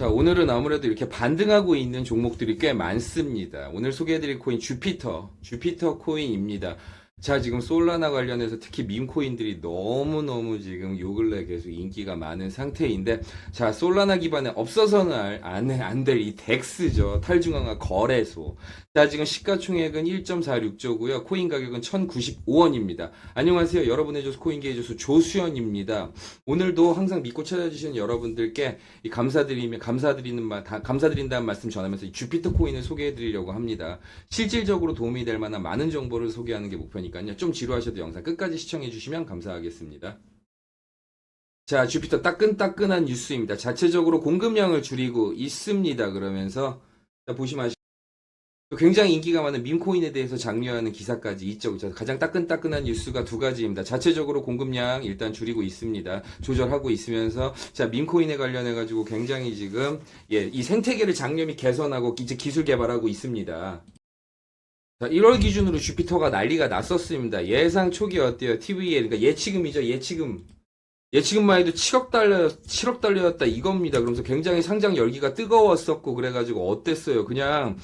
자, 오늘은 아무래도 이렇게 반등하고 있는 종목들이 꽤 많습니다. 오늘 소개해드릴 코인 주피터, 주피터 코인입니다. 자, 지금 솔라나 관련해서 특히 밈 코인들이 너무너무 지금 요 근래 계속 인기가 많은 상태인데, 자, 솔라나 기반에 없어서는 안될 이 덱스죠. 탈중앙화 거래소. 자, 지금 시가총액은 1.46조고요. 코인 가격은 1,095원입니다. 안녕하세요. 여러분의 조수 코인계의 조수 조수연입니다. 오늘도 항상 믿고 찾아주시는 여러분들께 이 감사드리며 감사드리는 말, 다- 감사드린다는 말씀 전하면서 이 주피터 코인을 소개해 드리려고 합니다. 실질적으로 도움이 될 만한 많은 정보를 소개하는 게 목표니까 요. 좀 지루하셔도 영상 끝까지 시청해 주시면 감사하겠습니다. 자, 주피터 따끈따끈한 뉴스입니다. 자체적으로 공급량을 줄이고 있습니다. 그러면서 자, 보시면 굉장히 인기가 많은 밈코인에 대해서 장려하는 기사까지. 그죠? 가장 따끈따끈한 뉴스가 두 가지입니다. 자체적으로 공급량 일단 줄이고 있습니다. 조절하고 있으면서 자 밈코인에 관련해 가지고 굉장히 지금 예, 이 생태계를 장려 및 개선하고 이제 기술 개발하고 있습니다. 자, 1월 기준으로 주피터가 난리가 났었습니다. 예상 초기 어때요? TV에 그러니까 예치금이죠. 예치금. 예치금만 해도 7억 달러 7억 달러였다 이겁니다. 그러면서 굉장히 상장 열기가 뜨거웠었고 그래 가지고 어땠어요? 그냥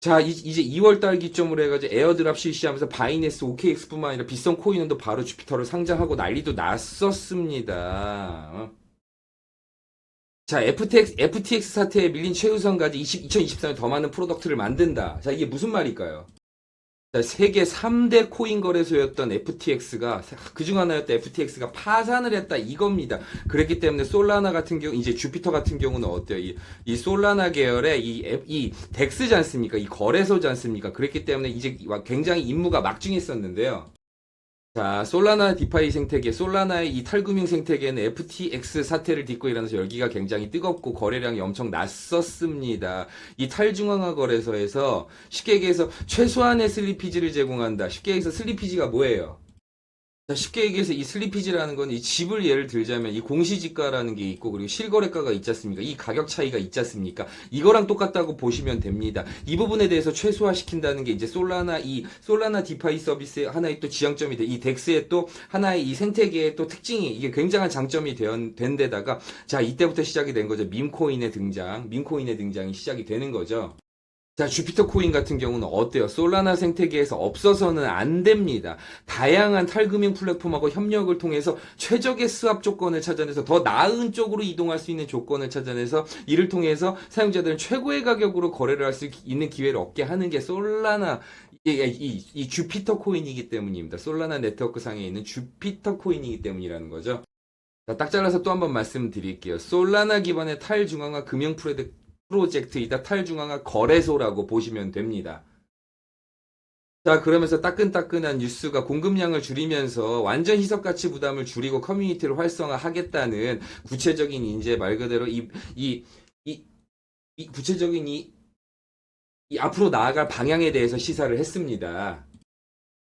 자, 이- 이제 2월 달 기점으로 해 가지고 에어드랍 실시하면서 바이낸스 OKX뿐만 아니라 비싼 코인은도 바로 주피터를 상장하고 난리도 났었습니다. 어? 자, FTX, FTX 사태에 밀린 최우선까지 20, 2023년 더 많은 프로덕트를 만든다. 자, 이게 무슨 말일까요? 자, 세계 3대 코인 거래소였던 FTX가, 그중 하나였던 FTX가 파산을 했다. 이겁니다. 그랬기 때문에 솔라나 같은 경우, 이제 주피터 같은 경우는 어때요? 이, 이 솔라나 계열의 이, 앱- 이 덱스지 않습니까? 이 거래소지 않습니까? 그랬기 때문에 이제 굉장히 임무가 막중했었는데요. 자, 솔라나 디파이 생태계, 솔라나의 이 탈금융 생태계는 FTX 사태를 딛고 일어나서 열기가 굉장히 뜨겁고 거래량이 엄청 났었습니다. 이 탈중앙화 거래소에서 쉽게 얘기해서 최소한의 슬리피지를 제공한다. 쉽게 얘기해서 슬리피지가 뭐예요? 자, 쉽게 얘기해서 이 슬리피지라는 건 이 집을 예를 들자면 이 공시지가라는 게 있고 그리고 실거래가가 있지 않습니까? 이 가격 차이가 있지 않습니까? 이거랑 똑같다고 보시면 됩니다. 이 부분에 대해서 최소화시킨다는 게 이제 솔라나 이 솔라나 디파이 서비스의 하나의 또 지향점이 돼. 이 덱스의 또 하나의 이 생태계의 또 특징이 이게 굉장한 장점이 된, 된 데다가 자, 이때부터 시작이 된 거죠. 밈코인의 등장, 밈코인의 등장이 시작이 되는 거죠. 자, 주피터 코인 같은 경우는 어때요? 솔라나 생태계에서 없어서는 안 됩니다. 다양한 탈금융 플랫폼하고 협력을 통해서 최적의 수합 조건을 찾아내서 더 나은 쪽으로 이동할 수 있는 조건을 찾아내서 이를 통해서 사용자들은 최고의 가격으로 거래를 할 수 있는 기회를 얻게 하는 게 솔라나 이, 이, 이 주피터 코인이기 때문입니다. 솔라나 네트워크 상에 있는 주피터 코인이기 때문이라는 거죠. 자, 딱 잘라서 또 한 번 말씀드릴게요. 솔라나 기반의 탈중앙화 금융 프로젝트 프로젝트이다 탈중앙화 거래소라고 보시면 됩니다. 자, 그러면서 따끈따끈한 뉴스가 공급량을 줄이면서 완전 희석 가치 부담을 줄이고 커뮤니티를 활성화하겠다는 구체적인 이제 말 그대로 이, 이, 이, 이 구체적인 이, 이 앞으로 나아갈 방향에 대해서 시사를 했습니다.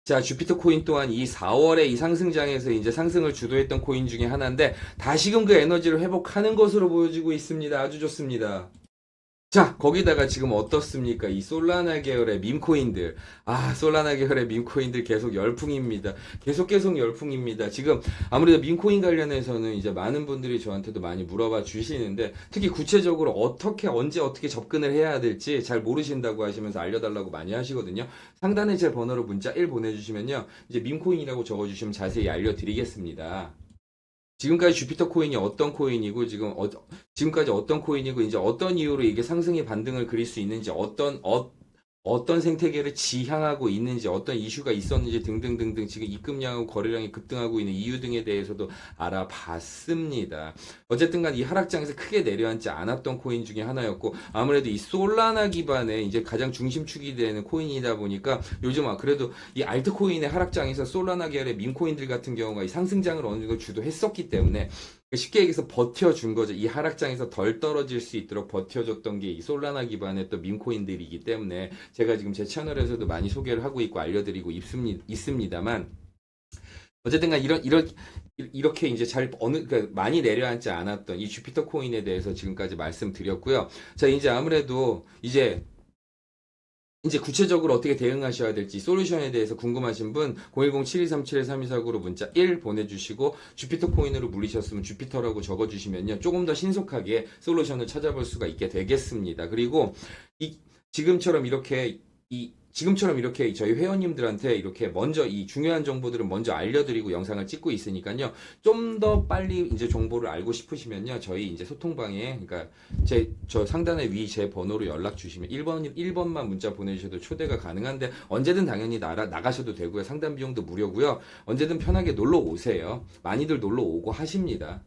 자, 주피터 코인 또한 이 4월에 이 상승장에서 이제 상승을 주도했던 코인 중에 하나인데 다시금 그 에너지를 회복하는 것으로 보여지고 있습니다. 아주 좋습니다. 자, 거기다가 지금 어떻습니까? 이 솔라나 계열의 밈코인들. 아, 솔라나 계열의 밈코인들 계속 열풍입니다. 계속 계속 열풍입니다. 지금 아무래도 밈코인 관련해서는 이제 많은 분들이 저한테도 많이 물어봐 주시는데 특히 구체적으로 어떻게, 언제 어떻게 접근을 해야 될지 잘 모르신다고 하시면서 알려달라고 많이 하시거든요. 상단에 제 번호로 문자 1 보내주시면요. 이제 밈코인이라고 적어주시면 자세히 알려드리겠습니다. 지금까지 주피터 코인이 어떤 코인이고 지금 어, 지금까지 어떤 코인이고 이제 어떤 이유로 이게 상승의 반등을 그릴 수 있는지 어떤 어, 어떤 생태계를 지향하고 있는지 어떤 이슈가 있었는지 등등등등 지금 입금량하고 거래량이 급등하고 있는 이유 등에 대해서도 알아봤습니다. 어쨌든 간이 하락장에서 크게 내려앉지 않았던 코인 중에 하나였고 아무래도 이 솔라나 기반의 이제 가장 중심축이 되는 코인이다 보니까 요즘 아 그래도 이 알트코인의 하락장에서 솔라나 계열의 밈코인들 같은 경우가 이 상승장을 어느 정도 주도했었기 때문에 쉽게 얘기해서 버텨준 거죠. 이 하락장에서 덜 떨어질 수 있도록 버텨줬던 게 이 솔라나 기반의 또 밈코인들이기 때문에 제가 지금 제 채널에서도 많이 소개를 하고 있고 알려드리고 있습니, 있습니다만 어쨌든 간 이런 이런 이렇게 이제 잘 어느 그러니까 많이 내려앉지 않았던 이 주피터 코인에 대해서 지금까지 말씀드렸고요. 자 이제 아무래도 이제 이제 구체적으로 어떻게 대응하셔야 될지 솔루션에 대해서 궁금하신 분 010-7237-3249로 문자 1 보내주시고 주피터 코인으로 물리셨으면 주피터라고 적어주시면요 조금 더 신속하게 솔루션을 찾아볼 수가 있게 되겠습니다. 그리고 이 지금처럼 이렇게 이 지금처럼 이렇게 저희 회원님들한테 이렇게 먼저 이 중요한 정보들을 먼저 알려드리고 영상을 찍고 있으니까요. 좀 더 빨리 이제 정보를 알고 싶으시면요. 저희 이제 소통방에 그러니까 제 저 상단에 위 제 번호로 연락 주시면 1번 1번만 문자 보내주셔도 초대가 가능한데 언제든 당연히 나라, 나가셔도 되고요. 상담 비용도 무료고요. 언제든 편하게 놀러 오세요. 많이들 놀러 오고 하십니다.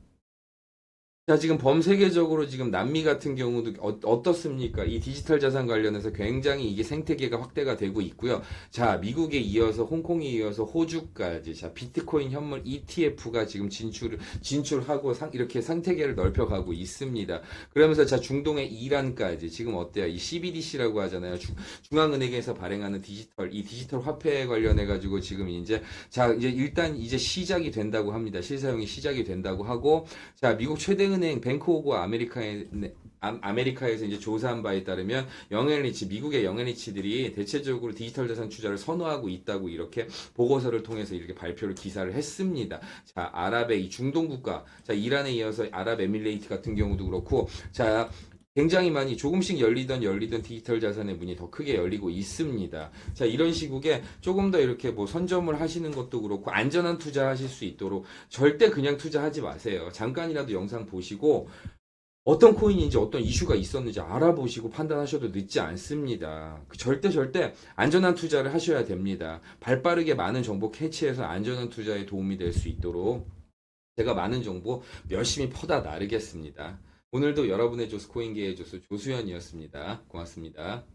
자, 지금 범세계적으로 지금 남미 같은 경우도 어, 떻습니까이 디지털 자산 관련해서 굉장히 이게 생태계가 확대가 되고 있고요. 자, 미국에 이어서 홍콩에 이어서 호주까지 자, 비트코인 현물 ETF가 지금 진출 진출하고 상, 이렇게 생태계를 넓혀가고 있습니다. 그러면서 자, 중동의 이란까지 지금 어때요? 이 CBDC라고 하잖아요. 중, 중앙은행에서 발행하는 디지털 이 디지털 화폐에 관련해 가지고 지금 이제 자, 이제 일단 이제 시작이 된다고 합니다. 실사용이 시작이 된다고 하고 자, 미국 최대 은행 뱅크 오브 아메리카에 아- 아메리카에서 이제 조사한 바에 따르면 영앤리치 미국의 영앤리치들이 대체적으로 디지털 자산 투자를 선호하고 있다고 이렇게 보고서를 통해서 이렇게 발표를 기사를 했습니다. 자, 아랍의 이 중동 국가, 자 이란에 이어서 아랍에미레이트 같은 경우도 그렇고, 자 굉장히 많이 조금씩 열리던 열리던 디지털 자산의 문이 더 크게 열리고 있습니다. 자, 이런 시국에 조금 더 이렇게 뭐 선점을 하시는 것도 그렇고 안전한 투자 하실 수 있도록 절대 그냥 투자하지 마세요. 잠깐이라도 영상 보시고 어떤 코인인지 어떤 이슈가 있었는지 알아보시고 판단하셔도 늦지 않습니다. 그 절대 절대 안전한 투자를 하셔야 됩니다. 발 빠르게 많은 정보 캐치해서 안전한 투자에 도움이 될 수 있도록 제가 많은 정보 열심히 퍼다 나르겠습니다. 오늘도 여러분의 조스 코인계의 조스 조수현이었습니다. 고맙습니다.